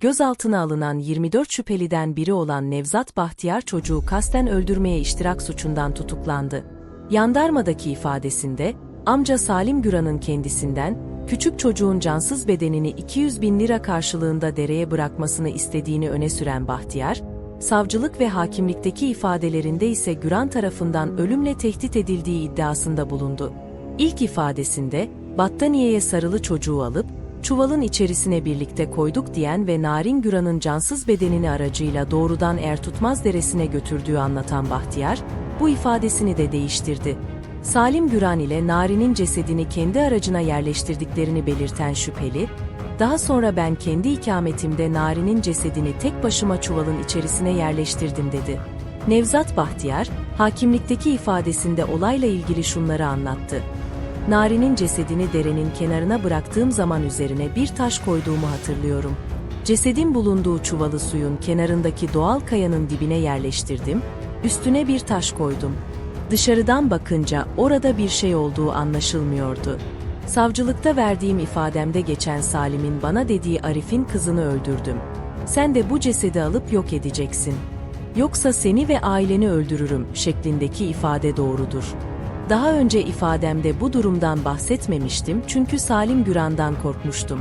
gözaltına alınan 24 şüpheliden biri olan Nevzat Bahtiyar çocuğu kasten öldürmeye iştirak suçundan tutuklandı. Yandarmadaki ifadesinde, amca Salim Güran'ın kendisinden, küçük çocuğun cansız bedenini 200 bin lira karşılığında dereye bırakmasını istediğini öne süren Bahtiyar, savcılık ve hakimlikteki ifadelerinde ise Güran tarafından ölümle tehdit edildiği iddiasında bulundu. İlk ifadesinde, battaniyeye sarılı çocuğu alıp, çuvalın içerisine birlikte koyduk diyen ve Narin Güran'ın cansız bedenini aracıyla doğrudan Ertutmaz Deresi'ne götürdüğü anlatan Bahtiyar, bu ifadesini de değiştirdi. Salim Güran ile Narin'in cesedini kendi aracına yerleştirdiklerini belirten şüpheli, daha sonra ben kendi ikametimde Narin'in cesedini tek başıma çuvalın içerisine yerleştirdim dedi. Nevzat Bahtiyar, hakimlikteki ifadesinde olayla ilgili şunları anlattı. Nari'nin cesedini derenin kenarına bıraktığım zaman üzerine bir taş koyduğumu hatırlıyorum. Cesedin bulunduğu çuvalı suyun kenarındaki doğal kayanın dibine yerleştirdim, üstüne bir taş koydum. Dışarıdan bakınca orada bir şey olduğu anlaşılmıyordu. Savcılıkta verdiğim ifademde geçen Salim'in bana dediği Arif'in kızını öldürdüm. Sen de bu cesedi alıp yok edeceksin. Yoksa seni ve aileni öldürürüm şeklindeki ifade doğrudur. Daha önce ifademde bu durumdan bahsetmemiştim çünkü Salim Güran'dan korkmuştum.